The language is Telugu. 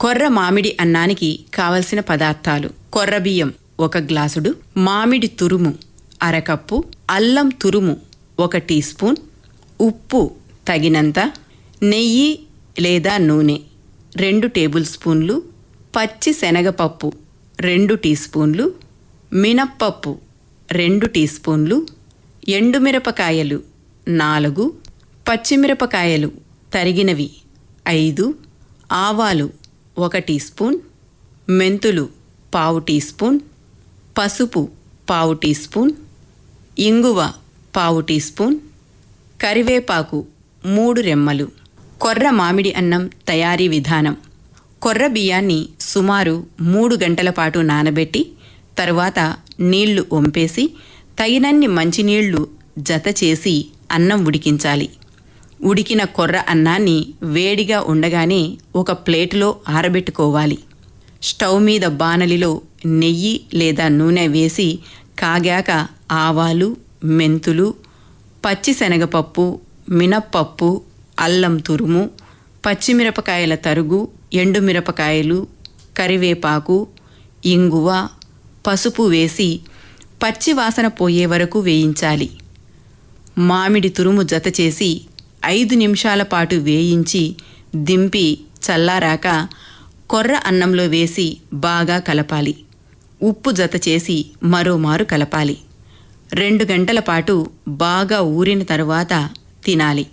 కొర్ర మామిడి అన్నానికి కావలసిన పదార్థాలు. కొర్ర బియ్యం ఒక గ్లాసుడు మామిడి తురుము అరకప్పు అల్లం తురుము ఒక టీ స్పూన్ ఉప్పు తగినంత నెయ్యి లేదా నూనె రెండు టేబుల్ స్పూన్లు పచ్చి శనగపప్పు రెండు టీ స్పూన్లు మినప్పప్పు రెండు టీ స్పూన్లు ఎండుమిరపకాయలు నాలుగు పచ్చిమిరపకాయలు తరిగినవి ఐదు ఆవాలు ఒక టీ స్పూన్ మెంతులు పావు టీ స్పూన్ పసుపు పావు టీ స్పూన్ ఇంగువ పావు టీ స్పూన్ కరివేపాకు మూడు రెమ్మలు. కొర్ర మామిడి అన్నం తయారీ విధానం. కొర్ర బియ్యాన్ని సుమారు మూడు గంటల పాటు నానబెట్టి తరువాత నీళ్ళు వంపేసి తగినన్ని మంచినీళ్ళు జత చేసి అన్నం ఉడికించాలి. ఉడికిన కొర్ర అన్నాన్ని వేడిగా ఉండగానే ఒక ప్లేటులో ఆరబెట్టుకోవాలి. స్టవ్ మీద బాణలిలో నెయ్యి లేదా నూనె వేసి కాగాక ఆవాలు మెంతులు పచ్చిశనగపప్పు మినప్పప్పు అల్లం తురుము పచ్చిమిరపకాయల తరుగు ఎండుమిరపకాయలు కరివేపాకు ఇంగువ పసుపు వేసి పచ్చి వాసన పోయే వరకు వేయించాలి. మామిడి తురుము జత చేసి ఐదు నిమిషాల పాటు వేయించి దింపి చల్లారాక కొర్ర అన్నంలో వేసి బాగా కలపాలి. ఉప్పు జత చేసి మరోమారు కలపాలి. రెండు గంటల పాటు బాగా ఊరిన తరువాత తినాలి.